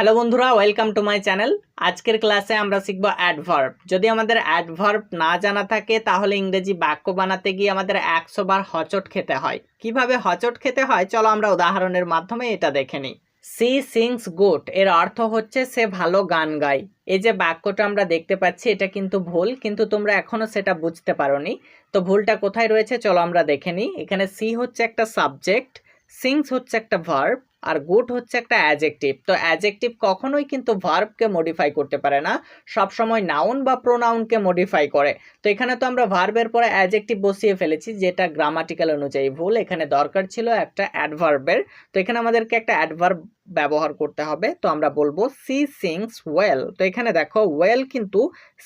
Hello বন্ধুরা welcome to my channel আজকের ক্লাসে আমরা শিখব অ্যাডভার্ব যদি আমাদের অ্যাডভার্ব না জানা থাকে, তাহলে ইংরেজি বাক্য বানাতে গিয়ে আমাদের একশো বার হচট খেতে হয়। কীভাবে হচট খেতে হয়? চলো আমরা উদাহরণের মাধ্যমে এটা দেখে নিই। সি সিংস গুড এর অর্থ হচ্ছে সে ভালো গান গায়। এই যে বাক্যটা আমরা দেখতে পাচ্ছি, এটা কিন্তু ভুল, কিন্তু তোমরা এখনও সেটা বুঝতে পারোনি। তো ভুলটা কোথায় রয়েছে? চলো আমরা দেখে নিই। এখানে সি হচ্ছে একটা সাবজেক্ট সিংস হচ্ছে একটা ভার্ব আর গুড হচ্ছে একটা অ্যাজেক্টিভ তো অ্যাজেক্টিভ কখনোই কিন্তু ভার্বকে মডিফাই করতে পারে না, সবসময় নাউন বা প্রোনাউনকে মডিফাই করে। তো এখানে তো আমরা ভার্বের পরে অ্যাজেক্টিভ বসিয়ে ফেলেছি, যেটা গ্রামাটিক্যাল অনুযায়ী ভুল। এখানে দরকার ছিল একটা অ্যাডভার্বের তো এখানে আমাদেরকে একটা অ্যাডভার্ব ব্যবহার করতে হবে। তো আমরা বলব সি সিংস ওয়েল তো এখানে দেখো ওয়েল কিন্তু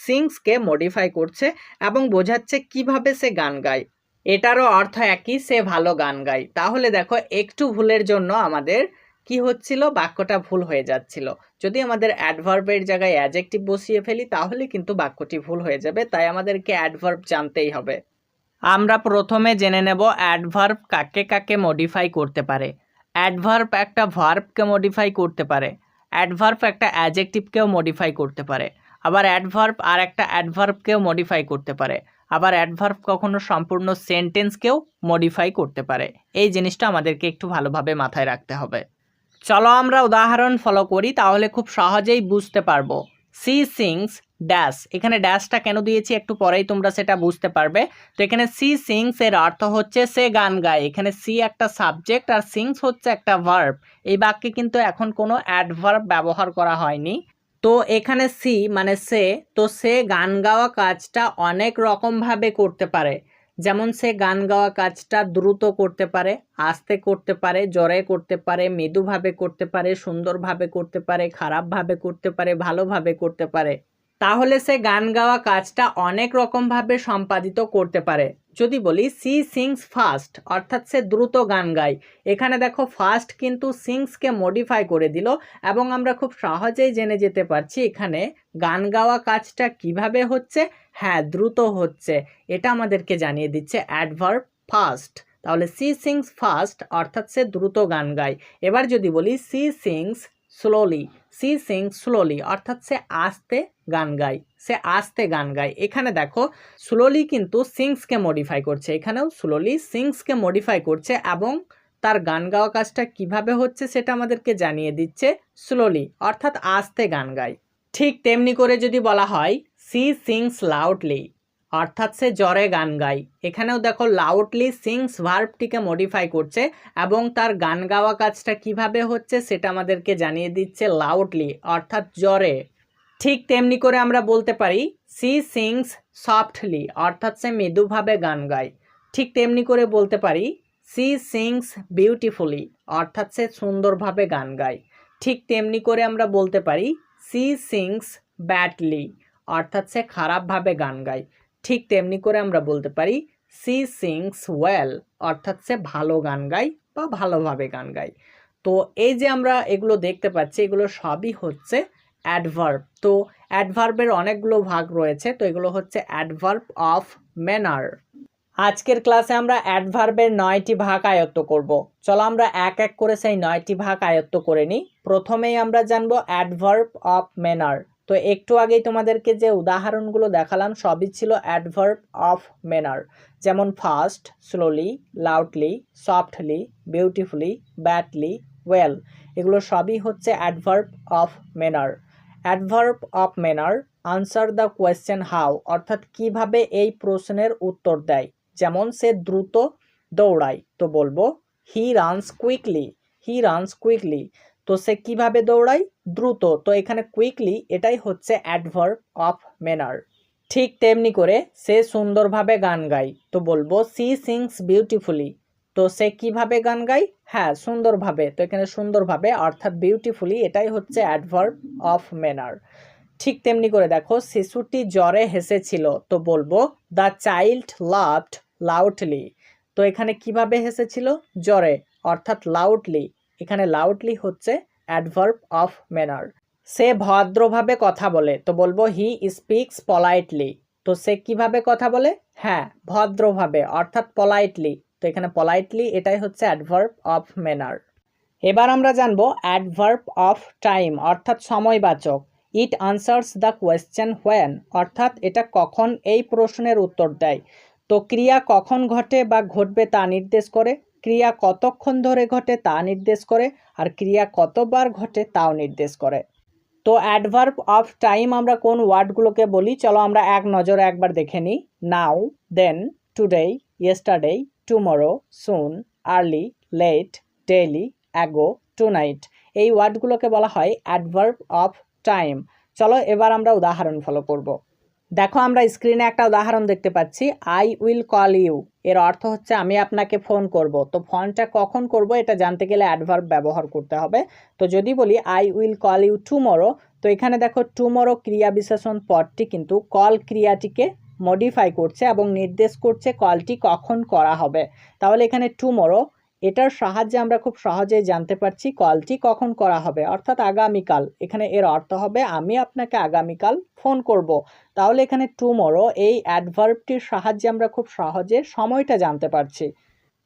সিংসকে মডিফাই করছে এবং বোঝাচ্ছে কীভাবে সে গান গায়। এটারও অর্থ একই, সে ভালো গান গায়। তাহলে দেখো, একটু ভুলের জন্য আমাদের কি হচ্ছিল? বাক্যটা ভুল হয়ে যাচ্ছিল। যদি আমাদের অ্যাডভার্বের জায়গায় অ্যাজেক্টিভ বসিয়ে ফেলি, তাহলে কিন্তু বাক্যটি ভুল হয়ে যাবে। তাই আমাদেরকে অ্যাডভার্ব জানতেই হবে। আমরা প্রথমে জেনে নেব অ্যাডভার্ব কাকে কাকে মডিফাই করতে পারে। অ্যাডভার্ব একটা ভার্বকে মডিফাই করতে পারে। অ্যাডভার্ব একটা অ্যাজেক্টিভকেও মডিফাই করতে পারে। আবার অ্যাডভার্ব আর একটা অ্যাডভার্বকেও মডিফাই করতে পারে। আবার অ্যাডভার্ব কখনো সম্পূর্ণ সেন্টেন্সকেও মডিফাই করতে পারে। এই জিনিসটা আমাদেরকে একটু ভালোভাবে মাথায় রাখতে হবে। চলো আমরা উদাহরণ ফলো করি, তাহলে খুব সহজেই বুঝতে পারব। সি সিংস ড্যাশ এখানে ড্যাশটা কেন দিয়েছি একটু পরেই তোমরা সেটা বুঝতে পারবে। তো এখানে সি সিংস এর অর্থ হচ্ছে সে গান গায়। এখানে সি একটা সাবজেক্ট আর সিংস হচ্ছে একটা ভার্ব এই বাক্যে কিন্তু এখন কোনো অ্যাডভার্ব ব্যবহার করা হয়নি। তো এখানে সি মানে সে, তো সে গান গাওয়া কাজটা অনেক রকমভাবে করতে পারে। যেমন সে গান গাওয়া কাজটা দ্রুত করতে পারে, আস্তে করতে পারে, জরে করতে পারে, মৃদুভাবে করতে পারে, সুন্দরভাবে করতে পারে, খারাপভাবে করতে পারে, ভালোভাবে করতে পারে। তাহলে সে গান গাওয়া কাজটা অনেক রকমভাবে সম্পাদিত করতে পারে। যদি বলি, সি সিংস ফাস্ট অর্থাৎ সে দ্রুত গান গায়। এখানে দেখো, ফাস্ট কিন্তু সিংসকে মডিফাই করে দিল এবং আমরা খুব সহজেই জেনে যেতে পারছি এখানে গান গাওয়া কাজটা কীভাবে হচ্ছে। হ্যাঁ দ্রুত হচ্ছে। এটা আমাদেরকে জানিয়ে দিচ্ছে অ্যাডভার্ব ফাস্ট। তাহলে সি সিংস ফাস্ট, অর্থাৎ সে দ্রুত গান গায়। এবার যদি বলি, she sings slowly she sing slowly অর্থাৎ সে আস্তে গান গায়, সে আস্তে গান গায়। এখানে দেখো স্লোলি কিন্তু সিংসকে মডিফাই করছে, এখানেও স্লোলি সিংসকে মডিফাই করছে এবং তার গান গাওয়া কাজটা কীভাবে হচ্ছে সেটা আমাদেরকে জানিয়ে দিচ্ছে স্লোলি অর্থাৎ আস্তে গান গায়। ঠিক তেমনি করে যদি বলা হয় সি সিংস লাউডলি অর্থাৎ সে জ্বরে গান গায়। এখানেও দেখো লাউডলি সিংস ভার্বটিকে মডিফাই করছে এবং তার গান গাওয়া কাজটা কীভাবে হচ্ছে সেটা আমাদেরকে জানিয়ে দিচ্ছে লাউডলি অর্থাৎ জ্বরে। ঠিক তেমনি করে আমরা বলতে পারি সি সিংস সফটলি অর্থাৎ সে মৃদুভাবে গান গায়। ঠিক তেমনি করে বলতে পারি সি সিংস বিউটিফুলি অর্থাৎ সে সুন্দরভাবে গান গায়। ঠিক তেমনি করে আমরা বলতে পারি সি সিংস ব্যাডলি অর্থাৎ সে খারাপভাবে গান গায়। ঠিক তেমনি করে আমরা বলতে পারি সি সিংস ওয়েল অর্থাৎ সে ভালো গান গায় বা ভালোভাবে গান গায়। তো এই যে আমরা এগুলো দেখতে পাচ্ছি, এগুলো সবই হচ্ছে অ্যাডভার্ব তো অ্যাডভার্বের অনেকগুলো ভাগ রয়েছে, তো এগুলো হচ্ছে অ্যাডভার্ব অফ ম্যানার আজকের ক্লাসে আমরা অ্যাডভার্বের নয়টি ভাগ আয়ত্ত করব। চলো আমরা এক এক করে সেই নয়টি ভাগ আয়ত্ত করে নিই। প্রথমেই আমরা জানব অ্যাডভার্ব অফ ম্যানার তো একটু আগেই তোমাদেরকে যে উদাহরণগুলো দেখালাম, সবই ছিল অ্যাডভার্ব অফ ম্যানার যেমন fast slowly loudly softly beautifully badly well এগুলো সবই হচ্ছে adverb of manner adverb of manner answer the question how অর্থাৎ কীভাবে এই প্রশ্নের উত্তর দেয়। যেমন সে দ্রুত দৌড়ায়, তো বলব he runs quickly he runs quickly তো সে কীভাবে দৌড়ায়? দ্রুত। তো এখানে কুইকলি এটাই হচ্ছে অ্যাডভার্ব অফ ম্যানার ঠিক তেমনি করে সে সুন্দরভাবে গান গায়। তো বলব সি সিংস বিউটিফুলি তো সে কীভাবে গান গায়? হ্যাঁ সুন্দরভাবে। তো এখানে সুন্দরভাবে অর্থাৎ বিউটিফুলি এটাই হচ্ছে অ্যাডভার্ব অফ ম্যানার ঠিক তেমনি করে দেখো, শিশুটি জ্বরে হেসেছিল। তো বলব দ্য চাইল্ড লাভড লাউডলি তো এখানে কীভাবে হেসেছিল? জ্বরে, অর্থাৎ লাউডলি এখানে লাউডলি হচ্ছে অ্যাডভার্ব অফ ম্যানার সে ভদ্রভাবে কথা বলে, তো বলব হি স্পিক্স পলাইটলি তো সে কীভাবে কথা বলে? হ্যাঁ ভদ্রভাবে, অর্থাৎ পলাইটলি তো এখানে পলাইটলি এটাই হচ্ছে অ্যাডভার্ব অফ ম্যানার এবার আমরা জানব অ্যাডভার্ব অফ টাইম অর্থাৎ সময়বাচক। It answers the question when অর্থাৎ এটা কখন এই প্রশ্নের উত্তর দেয়। তো ক্রিয়া কখন ঘটে বা ঘটবে তা নির্দেশ করে। ক্রিয়া কতক্ষণ ধরে ঘটে তা নির্দেশ করে আর ক্রিয়া কতবার ঘটে তাও নির্দেশ করে। তো অ্যাডভার্ব অফ টাইম আমরা কোন ওয়ার্ডগুলোকে বলি? চলো আমরা এক নজরে একবার দেখে নিই। Now then today yesterday tomorrow soon early late daily ago tonight এই ওয়ার্ডগুলোকে বলা হয় অ্যাডভার্ব অফ টাইম চলো এবার আমরা উদাহরণ ফলো করব। দেখো আমরা স্ক্রিনে একটা উদাহরণ দেখতে পাচ্ছি। আই উইল কল ইউ এর অর্থ হচ্ছে আমি আপনাকে ফোন করব। তো ফোনটা কখন করব এটা জানতে গেলে অ্যাডভার্ব ব্যবহার করতে হবে। তো যদি বলি I will call you tomorrow তো এখানে দেখো টুমরো ক্রিয়া বিশেষণ পদটি কিন্তু কল ক্রিয়াটিকে মডিফাই করছে এবং নির্দেশ করছে কলটি কখন করা হবে। তাহলে এখানে টুমরো এটার সাহায্যে আমরা খুব সহজেই জানতে পারছি কলটি কখন করা হবে। অর্থাৎ আগামীকাল। এখানে এর অর্থ হবে, আমি আপনাকে আগামীকাল ফোন করব। তাহলে এখানে টুমরো এই অ্যাডভার্বটির সাহায্যে আমরা খুব সহজে সময়টা জানতে পারছি।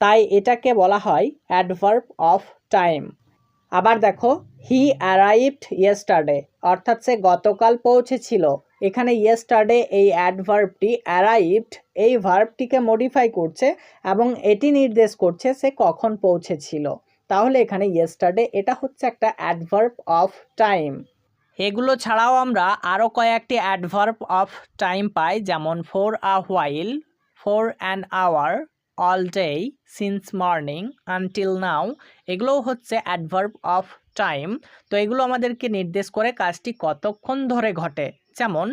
তাই এটাকে বলা হয় অ্যাডভার্ব অফ টাইম আবার দেখো হি অ্যারাইভড ইয়েস্টারডে অর্থাৎ সে গতকাল পৌঁছেছিল। এখানে ইয়েস্টারডে এই অ্যাডভার্বটি অ্যারাইভড এই ভার্বটিকে মডিফাই করছে এবং এটি নির্দেশ করছে সে কখন পৌঁছেছিল। তাহলে এখানে ইয়েস্টারডে এটা হচ্ছে একটা অ্যাডভার্ব অফ টাইম এগুলো ছাড়াও আমরা আরও কয়েকটি অ্যাডভার্ব অফ টাইম পাই, যেমন for a while for an hour all day since morning until now এগুলোও হচ্ছে অ্যাডভার্ব অফ টাইম তো এগুলো আমাদেরকে নির্দেশ করে কাজটি কতক্ষণ ধরে ঘটে? যেমন,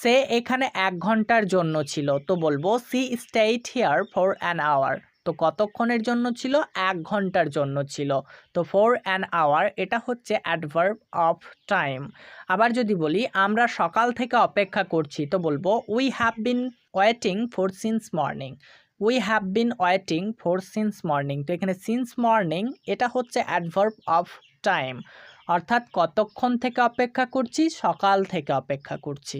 সে এখানে এক ঘণ্টার জন্য ছিল। তো বলব, she stayed here for an hour. তো কতক্ষণের জন্য ছিল? এক ঘণ্টার জন্য ছিল। তো ফোর অ্যান আওয়ার, এটা হচ্ছে অ্যাডভার্ব অফ টাইম। আবার যদি বলি, আমরা সকাল থেকে অপেক্ষা করছি। তো বলব, we have been waiting for since morning. We have been waiting for since morning. তো এখানে সিন্স মর্নিং, এটা হচ্ছে অ্যাডভার্ব অফ টাইম। অর্থাৎ কতক্ষণ থেকে অপেক্ষা করছি? সকাল থেকে অপেক্ষা করছি।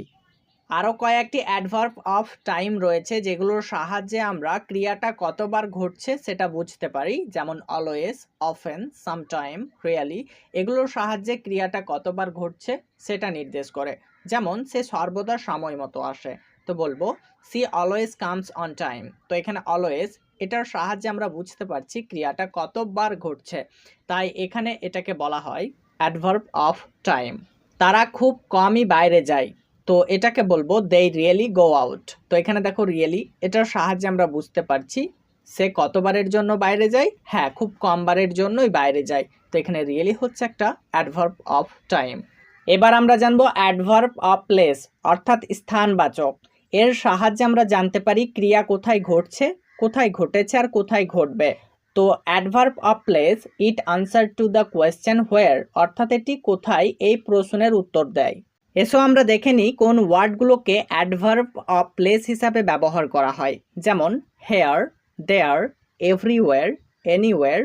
আরও কয়েকটি অ্যাডভার্ব অফ টাইম রয়েছে যেগুলোর সাহায্যে আমরা ক্রিয়াটা কতবার ঘটছে সেটা বুঝতে পারি। যেমন অলওয়েজ অফেন সামটাইম রিয়ালি এগুলোর সাহায্যে ক্রিয়াটা কতবার ঘটছে সেটা নির্দেশ করে। যেমন, সে সর্বদা সময় মতো আসে। তো বলব, she always comes on time তো এখানে অলওয়েজ এটার সাহায্যে আমরা বুঝতে পারছি ক্রিয়াটা কতবার ঘটছে। তাই এখানে এটাকে বলা হয় অ্যাডভার্ব অফ টাইম তারা খুব কমই বাইরে যায়। তো এটাকে বলব দে রিয়েলি গো আউট তো এখানে দেখো রিয়েলি এটার সাহায্যে আমরা বুঝতে পারছি, সে কতবারের জন্য বাইরে যায়? হ্যাঁ খুব কম বারের জন্যই বাইরে যায়। তো এখানে রিয়েলি হচ্ছে একটা অ্যাডভার্ব অফ টাইম এবার আমরা জানব অ্যাডভার্ব অফ প্লেস অর্থাৎ স্থানবাচক। এর সাহায্যে আমরা জানতে পারি ক্রিয়া কোথায় ঘটছে, কোথায় ঘটেছে আর কোথায় ঘটবে। তো adverb of place it answer to the question where অর্থাৎ এটি কোথায়, এই প্রশ্নের উত্তর দেয়। এসো আমরা দেখে নিই কোন ওয়ার্ডগুলোকে অ্যাডভার্ব অফ প্লেস হিসাবে ব্যবহার করা হয়। যেমন here there everywhere anywhere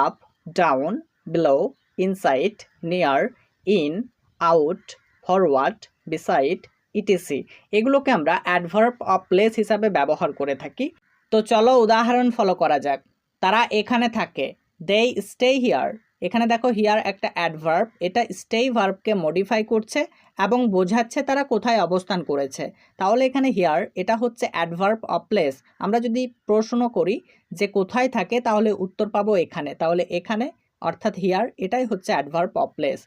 up down below inside near in out forward beside ETC এগুলোকে আমরা অ্যাডভার্ব অফ প্লেস হিসাবে ব্যবহার করে থাকি। তো চলো উদাহরণ ফলো করা যাক। তারা এখানে থাকে। দে স্টে হিয়ার এখানে দেখো হিয়ার একটা অ্যাডভার্ব এটা স্টে ভার্বকে মডিফাই করছে এবং বোঝাচ্ছে তারা কোথায় অবস্থান করেছে। তাহলে এখানে হিয়ার এটা হচ্ছে অ্যাডভার্ব অফ প্লেস আমরা যদি প্রশ্ন করি যে কোথায় থাকে, তাহলে উত্তর পাবো এখানে। তাহলে এখানে অর্থাৎ হিয়ার এটাই হচ্ছে অ্যাডভার্ব অফ প্লেস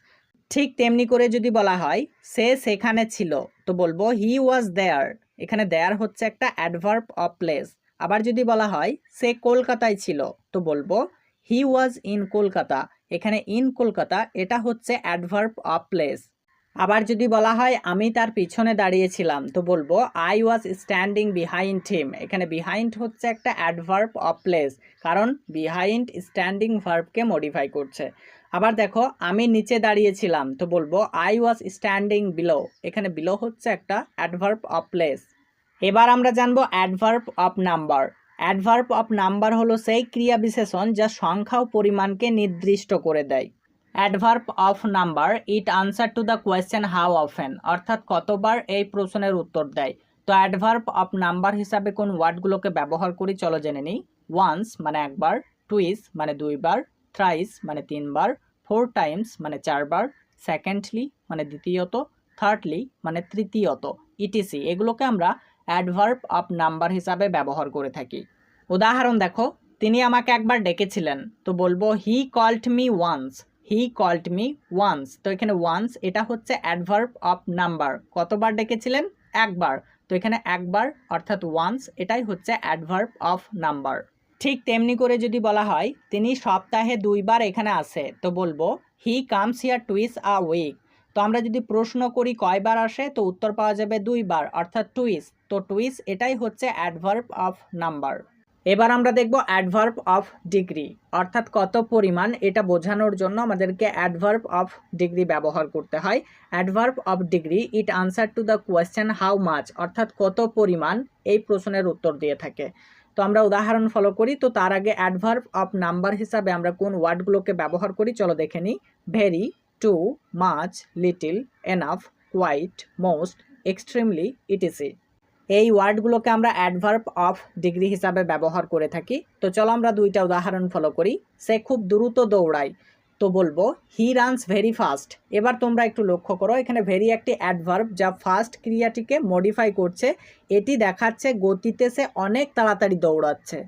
ঠিক তেমনি করে যদি বলা হয়, সে সেখানে ছিল। তো বলব হি ওয়াজ দেয়ার এখানে দেয়ার হচ্ছে একটা অ্যাডভার্ব অফ প্লেস আবার যদি বলা হয়, সে কলকাতায় ছিল, তো বলব হি ওয়াজ ইন কলকাতা। এখানে ইন কলকাতা, এটা হচ্ছে অ্যাডভার্ব অফ প্লেস আবার যদি বলা হয়, আমি তার পিছনে দাঁড়িয়েছিলাম, তো বলব I was standing behind him এখানে বিহাইন্ড হচ্ছে একটা অ্যাডভার্ব অফ প্লেস কারণ বিহাইন্ড স্ট্যান্ডিং ভার্বকে মডিফাই করছে। আবার দেখো, আমি নিচে দাঁড়িয়েছিলাম, তো বলব আই ওয়াজ স্ট্যান্ডিং বিলো এখানে বিলো হচ্ছে একটা অ্যাডভার্ব অফ প্লেস এবার আমরা জানব adverb of number adverb of number হলো সেই ক্রিয়া বিশেষণ যা সংখ্যা ও পরিমাণকে নির্দিষ্ট করে দেয়। Adverb of number it answer to the question how often অর্থাৎ কতবার এই প্রশ্নের উত্তর দেয়। তো অ্যাডভার্ব অফ নাম্বার হিসাবে কোন ওয়ার্ডগুলোকে ব্যবহার করি? চলো জেনে নিই। ওয়ান্স মানে একবার টুইস মানে দুইবার থ্রাইস মানে তিনবার ফোর টাইমস মানে চারবার সেকেন্ডলি মানে দ্বিতীয়ত থার্ডলি মানে তৃতীয়ত ইটিসি এগুলোকে আমরা অ্যাডভার্ব অফ নাম্বার হিসাবে ব্যবহার করে থাকি। উদাহরণ দেখো, তিনি আমাকে একবার ডেকেছিলেন, তো বলব he called me once he called me once তো এখানে ওয়ান্স এটা হচ্ছে অ্যাডভার্ব অফ নাম্বার কতবার ডেকেছিলেন? একবার। তো এখানে একবার, অর্থাৎ ওয়ান্স এটাই হচ্ছে অ্যাডভার্ব অফ নাম্বার ঠিক তেমনি করে যদি বলা হয়, তিনি সপ্তাহে দুইবার এখানে আসে, তো বলব he comes here twice a week তো আমরা যদি প্রশ্ন করি কয়বার আসে, তো উত্তর পাওয়া যাবে দুইবার, অর্থাৎ টুইস তো টুইস এটাই হচ্ছে অ্যাডভার্ব অফ নাম্বার এবার আমরা দেখব অ্যাডভার্ব অফ ডিগ্রি অর্থাৎ কত পরিমাণ, এটা বোঝানোর জন্য আমাদেরকে অ্যাডভার্ব অফ ডিগ্রি ব্যবহার করতে হয়। Adverb of degree it answer to the question how much অর্থাৎ কত পরিমাণ, এই প্রশ্নের উত্তর দিয়ে থাকে। তো আমরা উদাহরণ ফলো করি, তো তার আগে অ্যাডভার্ব অফ নাম্বার হিসাবে আমরা কোন ওয়ার্ডগুলোকে ব্যবহার করি, চলো দেখে নিই। Very too much little enough quite most extremely ETC এই ওয়ার্ডগুলোকে আমরা অ্যাডভার্ব অফ ডিগ্রি হিসাবে ব্যবহার করে থাকি। তো চলো আমরা দুইটা উদাহরণ ফলো করি। সে খুব দ্রুত দৌড়ায়। তো বলব হি রানস ভেরি ফাস্ট এবার তোমরা একটু লক্ষ্য করো, এখানে ভেরি একটি অ্যাডভার্ব যা ফাস্ট ক্রিয়াটিকে মডিফাই করছে। এটি দেখাচ্ছে গতিতে সে অনেক তাড়াতাড়ি দৌড়াচ্ছে।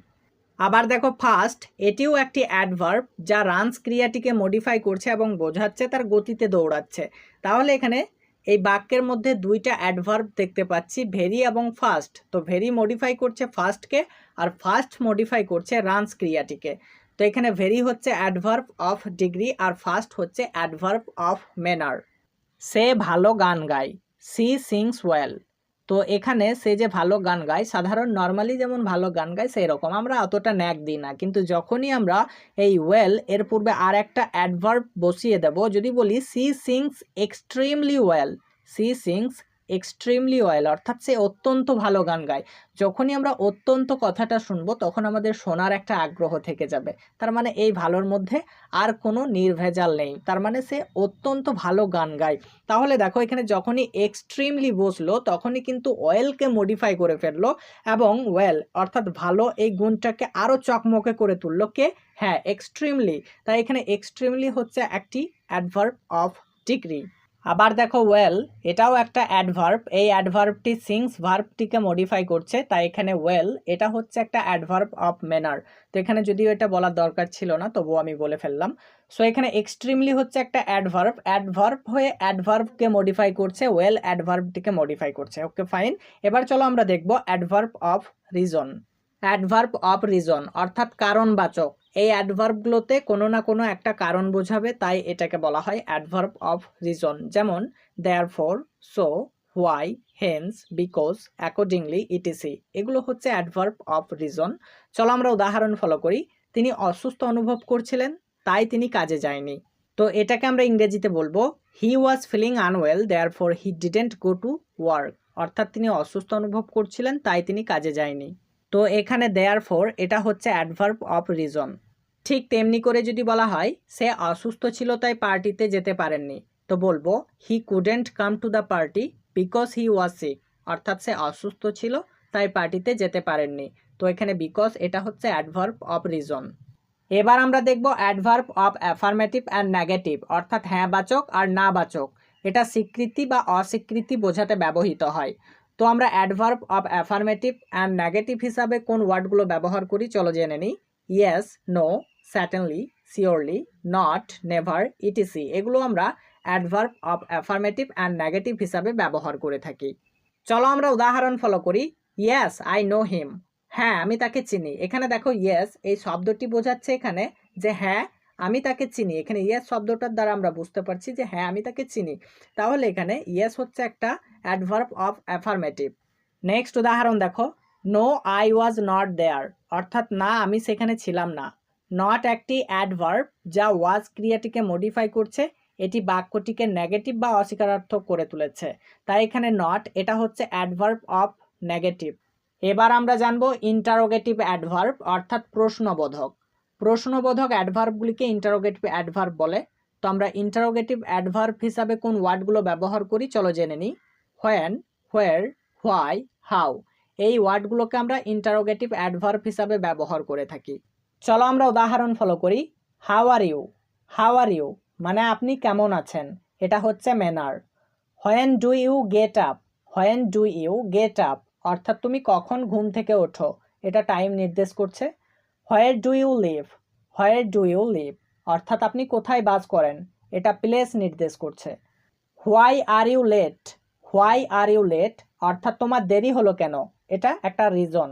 আবার দেখো ফাস্ট এটিও একটি অ্যাডভার্ব যা রানস ক্রিয়াটিকে মডিফাই করছে এবং বোঝাচ্ছে তার গতিতে দৌড়াচ্ছে। তাহলে এখানে এই বাক্যের মধ্যে দুইটা অ্যাডভার্ব দেখতে পাচ্ছি ভেরি এবং ফাস্ট তো ভেরি মডিফাই করছে ফাস্টকে আর ফাস্ট মডিফাই করছে রানস ক্রিয়াটিকে। তো এখানে ভেরি হচ্ছে অ্যাডভার্ব অফ ডিগ্রি আর ফাস্ট হচ্ছে অ্যাডভার্ব অফ ম্যানার সে ভালো গান গায়। She sings well. তো এখানে সে যে ভালো গান গায়, সাধারণ নর্মালি যেমন ভালো গান গায় সেই রকম আমরা অতটা ন্যাক দিই না। কিন্তু যখনই আমরা এই ওয়েল এর পূর্বে আর একটা অ্যাডভার্ব বসিয়ে দেব, যদি বলি she sings extremely well she sings extremely well অর্থাৎ সে অত্যন্ত ভালো গান গায়। যখনই আমরা অত্যন্ত কথাটা শুনব, তখন আমাদের শোনার একটা আগ্রহ থেকে যাবে। তার মানে এই ভালোর মধ্যে আর কোনো নির্ভেজাল নেই। তার মানে সে অত্যন্ত ভালো গান গায়। তাহলে দেখো, এখানে যখনই এক্সট্রিমলি বসল, তখনই কিন্তু ওয়েলকে মডিফাই করে ফেলল এবং ওয়েল অর্থাৎ ভালো এই গুণটাকে আরও চকমকে করে তুললো কে? হ্যাঁ এক্সট্রিমলি তাই এখানে এক্সট্রিমলি হচ্ছে একটি অ্যাডভার্ব অফ ডিগ্রি আবার দেখো ওয়েল এটাও একটা অ্যাডভার্ব এই অ্যাডভার্বটি সিংস ভার্বটিকে মডিফাই করছে, তাই এখানে ওয়েল এটা হচ্ছে একটা অ্যাডভার্ব অফ ম্যানার তো এখানে যদিও এটা বলার দরকার ছিল না, তবুও আমি বলে ফেললাম। সো এখানে এক্সট্রিমলি হচ্ছে একটা অ্যাডভার্ব অ্যাডভার্ব হয়ে অ্যাডভার্বকে মডিফাই করছে ওয়েল অ্যাডভার্বটিকে মডিফাই করছে। ওকে ফাইন এবার চলো আমরা দেখব adverb of reason adverb of reason অর্থাৎ কারণবাচক। এই অ্যাডভার্বগুলোতে কোনো না কোনো একটা কারণ বোঝাবে, তাই এটাকে বলা হয় অ্যাডভার্ব অফ রিজন যেমন therefore so why hence because accordingly ETC এগুলো হচ্ছে অ্যাডভার্ব অফ রিজন চলো আমরা উদাহরণ ফলো করি। তিনি অসুস্থ অনুভব করছিলেন, তাই তিনি কাজে যায়নি। তো এটাকে আমরা ইংরেজিতে বলব he was feeling unwell therefore he didn't go to work অর্থাৎ তিনি অসুস্থ অনুভব করছিলেন, তাই তিনি কাজে যায়নি। তো এখানে দেয়ার ফোর এটা হচ্ছে অ্যাডভার্ব অফ রিজন ঠিক তেমনি করে যদি বলা হয়, সে অসুস্থ ছিল তাই পার্টিতে যেতে পারেননি। তো বলব he couldn't come to the party because he was sick অর্থাৎ সে অসুস্থ ছিল তাই পার্টিতে যেতে পারেননি। তো এখানে বিকজ এটা হচ্ছে অ্যাডভার্ব অফ রিজন এবার আমরা দেখব adverb of affirmative and negative অর্থাৎ হ্যাঁ বাচক আর না বাচক। এটা স্বীকৃতি বা অস্বীকৃতি বোঝাতে ব্যবহৃত হয়। তো আমরা adverb of affirmative and negative হিসাবে কোন ওয়ার্ডগুলো ব্যবহার করি? চলো জেনে নিই। Yes no certainly surely not never ETC এগুলো আমরা adverb of affirmative and negative হিসাবে ব্যবহার করে থাকি। চলো আমরা উদাহরণ ফলো করি। ইয়েস আই নো হিম হ্যাঁ আমি তাকে চিনি। এখানে দেখো ইয়েস এই শব্দটি বোঝাচ্ছে এখানে যে হ্যাঁ আমি তাকে চিনি। এখানে ইয়েস শব্দটার দ্বারা আমরা বুঝতে পারছি যে হ্যাঁ আমি তাকে চিনি। তাহলে এখানে ইয়েস হচ্ছে একটা অ্যাডভার্ব অফ অ্যাফার্মেটিভ নেক্সট উদাহরণ দেখো। No I was not there অর্থাৎ, না, আমি সেখানে ছিলাম না। নট একটি অ্যাডভার্ব যা ওয়াজ ক্রিয়াটিকে মডিফাই করছে। এটি বাক্যটিকে নেগেটিভ বা অস্বীকারার্থক করে তুলেছে। তাই এখানে নট এটা হচ্ছে অ্যাডভার্ব অফ নেগেটিভ এবার আমরা জানব ইন্টারোগেটিভ অ্যাডভার্ব অর্থাৎ প্রশ্নবোধক। প্রশ্নবোধক অ্যাডভার্বগুলিকে ইন্টারোগেটিভ অ্যাডভার্ব বলে। তো আমরা ইন্টারোগেটিভ অ্যাডভার্ব হিসাবে কোন ওয়ার্ডগুলো ব্যবহার করি, চলো জেনে নিই। হোয়েন হোয়ার হোয়াই হাউ এই ওয়ার্ডগুলোকে আমরা ইন্টারোগেটিভ অ্যাডভার্ব হিসাবে ব্যবহার করে থাকি। চলো আমরা উদাহরণ ফলো করি। How are you how are you মানে আপনি কেমন আছেন? এটা হচ্ছে manner when do you get up when do you get up অর্থাৎ তুমি কখন ঘুম থেকে ওঠো? এটা টাইম নির্দেশ করছে। Where do you live where do you live অর্থাৎ আপনি কোথায় বাস করেন? এটা প্লেস নির্দেশ করছে। Why are you late why are you late অর্থাৎ তোমার দেরি হলো কেন? এটা একটা রিজন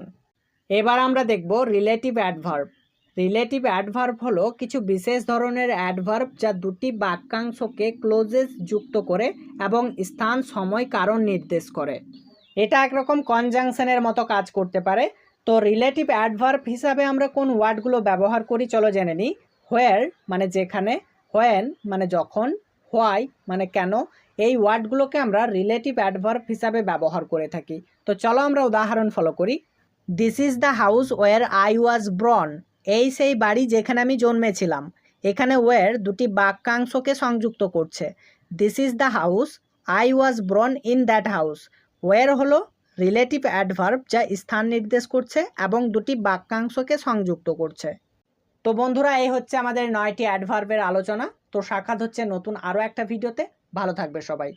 এবার আমরা দেখব রিলেটিভ অ্যাডভার্ব রিলেটিভ অ্যাডভার্ব হলো কিছু বিশেষ ধরনের অ্যাডভার্ব যা দুটি বাক্যাংশকে ক্লোজেস যুক্ত করে এবং স্থান, সময়, কারণ নির্দেশ করে। এটা একরকম কনজাংশনের মতো কাজ করতে পারে। তো রিলেটিভ অ্যাডভার্ব হিসাবে আমরা কোন ওয়ার্ডগুলো ব্যবহার করি চলো জেনে নিই। হোয়ার মানে যেখানে হোয়েন মানে যখন হোয়াই মানে কেন, এই ওয়ার্ডগুলোকে আমরা রিলেটিভ অ্যাডভার্ব হিসাবে ব্যবহার করে থাকি। তো চলো আমরা উদাহরণ ফলো করি। This is the house where I was born এই সেই বাড়ি যেখানে আমি জন্মেছিলাম। এখানে ওয়ার দুটি বাক্যাংশকে সংযুক্ত করছে। This is the house I was born in that house where হলো? রিলেটিভ অ্যাডভার্ব যা স্থান নির্দেশ করছে এবং দুটি বাক্যাংশকে সংযুক্ত করছে। তো বন্ধুরা, এই হচ্ছে আমাদের নয়টি অ্যাডভার্বের আলোচনা। তো সাক্ষাৎ হচ্ছে নতুন আরও একটা ভিডিওতে। ভালো থাকবে সবাই।